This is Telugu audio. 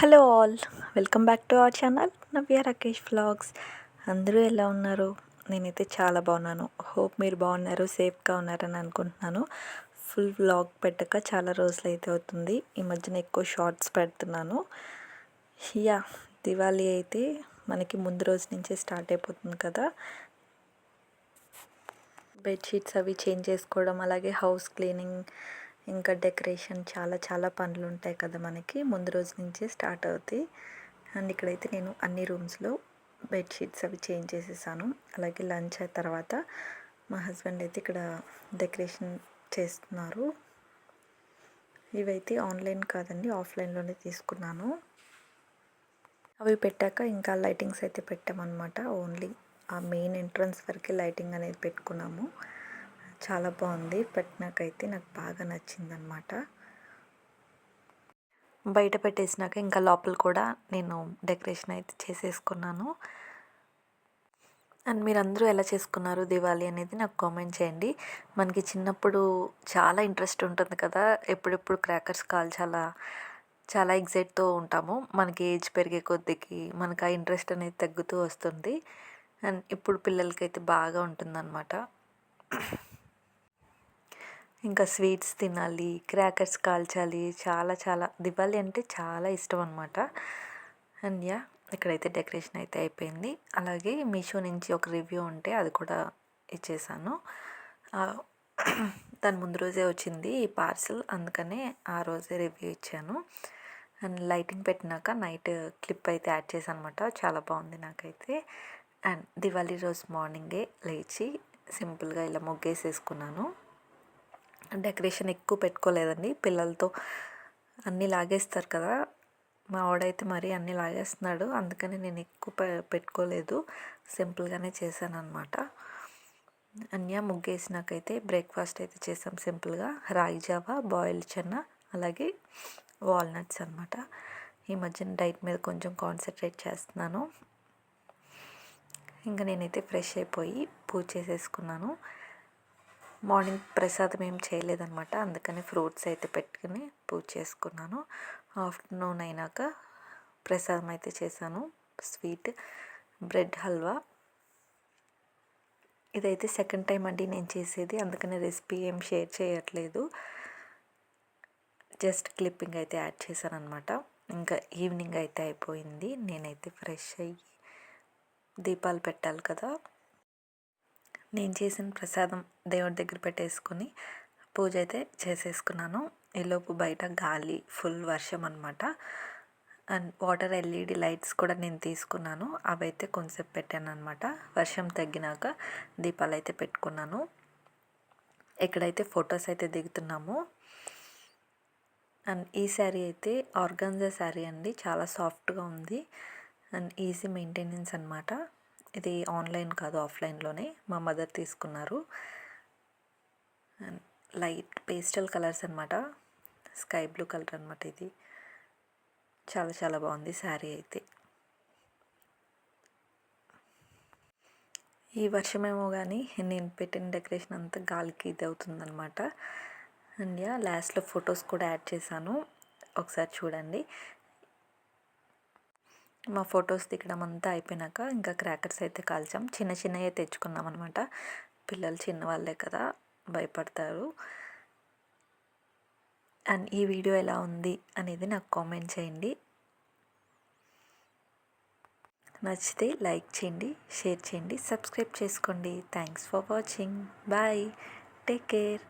Hello all welcome back to our channel Navya Rakesh vlogs. అందరూ ఎలా ఉన్నారు? నేనైతే చాలా బాగున్నాను. హోప్ మీరు బాగున్నారు సేఫ్గా ఉన్నారని అనుకుంటున్నాను. ఫుల్ వ్లాగ్ పెట్టక చాలా రోజులు అయితే అవుతుంది. ఈ మధ్యన ఎక్కువ షార్ట్స్ పెడుతున్నాను. యా దివాళీ అయితే మనకి ముందు రోజు నుంచే స్టార్ట్ అయిపోతుంది కదా. బెడ్షీట్స్ అవి చేంజ్ చేసుకోవడం అలాగే హౌస్ క్లీనింగ్ ఇంకా డెకరేషన్ చాలా చాలా పనులు ఉంటాయి కదా మనకి. ముందు రోజు నుంచే స్టార్ట్ అవుతాయి. అండ్ ఇక్కడైతే నేను అన్ని రూమ్స్లో బెడ్షీట్స్ అవి చేంజ్ చేసేసాను. అలాగే లంచ్ అయిన తర్వాత మా హస్బెండ్ అయితే ఇక్కడ డెకరేషన్ చేస్తున్నారు. ఇవైతే ఆన్లైన్ కాదండి ఆఫ్లైన్లోనే తీసుకున్నాను. అవి పెట్టాక ఇంకా లైటింగ్స్ అయితే పెట్టామన్నమాట. ఓన్లీ ఆ మెయిన్ ఎంట్రన్స్ వరకు లైటింగ్ అనేది పెట్టుకున్నాము. చాలా బాగుంది. పెట్టినాకైతే నాకు బాగా నచ్చిందనమాట బయట పెట్టేసినాక ఇంకా లోపల కూడా నేను డెకరేషన్ అయితే చేసేసుకున్నాను. అండ్ మీరందరూ ఎలా చేసుకున్నారు దివాళీ అనేది నాకు కామెంట్ చేయండి. మనకి చిన్నప్పుడు చాలా ఇంట్రెస్ట్ ఉంటుంది కదా. ఎప్పుడెప్పుడు క్రాకర్స్ కాల్చాలా చాలా ఎగ్జైట్తో ఉంటాము. మనకి ఏజ్ పెరిగే కొద్దికి మనకు ఆ ఇంట్రెస్ట్ అనేది తగ్గుతూ వస్తుంది. అండ్ ఇప్పుడు పిల్లలకైతే బాగా ఉంటుందన్నమాట. ఇంకా స్వీట్స్ తినాలి క్రాకర్స్ కాల్చాలి చాలా చాలా. దివాళీ అంటే చాలా ఇష్టం అనమాట అండ్ యా ఇక్కడైతే డెకరేషన్ అయితే అయిపోయింది. అలాగే మీషో నుంచి ఒక రివ్యూ ఉంటే అది కూడా ఇచ్చేసాను. దాని ముందు రోజే వచ్చింది ఈ పార్సిల్ అందుకనే ఆ రోజే రివ్యూ ఇచ్చాను. అండ్ లైటింగ్ పెట్టినాక నైట్ క్లిప్ అయితే యాడ్ చేశాను అనమాట చాలా బాగుంది నాకైతే. అండ్ దివాళీ రోజు మార్నింగే లేచి సింపుల్గా ఇలా ముగ్గేసేసుకున్నాను. డెకరేషన్ ఎక్కువ పెట్టుకోలేదండి. పిల్లలతో అన్నీ లాగేస్తారు కదా. మా వాడైతే మరీ అన్నీ లాగేస్తున్నాడు. అందుకని నేను ఎక్కువ పెట్టుకోలేదు. సింపుల్గానే చేశాను అనమాట అన్య ముగ్గేసినాకైతే బ్రేక్ఫాస్ట్ అయితే చేసాం సింపుల్గా. రాగి జావా బాయిల్డ్ చెన్న అలాగే వాల్నట్స్ అనమాట ఈ మధ్యన డైట్ మీద కొంచెం కాన్సన్ట్రేట్ చేస్తున్నాను. ఇంకా నేనైతే ఫ్రెష్ అయిపోయి పూజ చేసేసుకున్నాను. మార్నింగ్ ప్రసాదం ఏం చేయలేదనమాట అందుకని ఫ్రూట్స్ అయితే పెట్టుకుని పూజ చేసుకున్నాను. ఆఫ్టర్నూన్ అయినాక ప్రసాదం అయితే చేశాను. Sweet bread halwa. ఇదైతే సెకండ్ టైం అండి నేను చేసేది. అందుకని రెసిపీ ఏం షేర్ చేయట్లేదు. జస్ట్ క్లిప్పింగ్ అయితే యాడ్ చేశాను అనమాట ఇంకా ఈవినింగ్ అయితే అయిపోయింది. నేనైతే ఫ్రెష్ అయ్యి దీపాలు పెట్టాలి కదా. నేను చేసిన ప్రసాదం దేవుడి దగ్గర పెట్టేసుకొని పూజ అయితే చేసేసుకున్నాను. ఈలోపు బయట గాలి ఫుల్ వర్షం అనమాట అండ్ వాటర్ ఎల్ఈడి లైట్స్ కూడా నేను తీసుకున్నాను. అవైతే కొంచెంసేపు పెట్టాను అనమాట వర్షం తగ్గినాక దీపాలు అయితే పెట్టుకున్నాను. ఎక్కడైతే ఫొటోస్ అయితే దిగుతున్నాము. అండ్ ఈ శారీ అయితే ఆర్గాన్జా శారీ అండి. చాలా సాఫ్ట్గా ఉంది. అండ్ ఈజీ మెయింటెనెన్స్ అనమాట ఇది ఆన్లైన్ కాదు ఆఫ్లైన్లోనే మా మదర్ తీసుకున్నారు. అండ్ లైట్ పేస్టల్ కలర్స్ అనమాట స్కై బ్లూ కలర్ అనమాట ఇది. చాలా చాలా బాగుంది శారీ అయితే. ఈ వర్షమేమో కానీ నేను పెట్టిన డెకరేషన్ అంతా గాలికి ఇది అవుతుందన్నమాట. అండ్ యా లాస్ట్లో ఫొటోస్ కూడా యాడ్ చేశాను. ఒకసారి చూడండి. మా ఫొటోస్ దిగడం అంతా అయిపోయినాక ఇంకా క్రాకర్స్ అయితే కాల్చాం. చిన్న చిన్నవి తెచ్చుకున్నాం అనమాట పిల్లలు చిన్నవాళ్ళే కదా భయపడతారు. అండ్ ఈ వీడియో ఎలా ఉంది అనేది నాకు కామెంట్ చేయండి. నచ్చితే లైక్ చేయండి షేర్ చేయండి సబ్స్క్రైబ్ చేసుకోండి. Thanks for watching. Bye. Take care.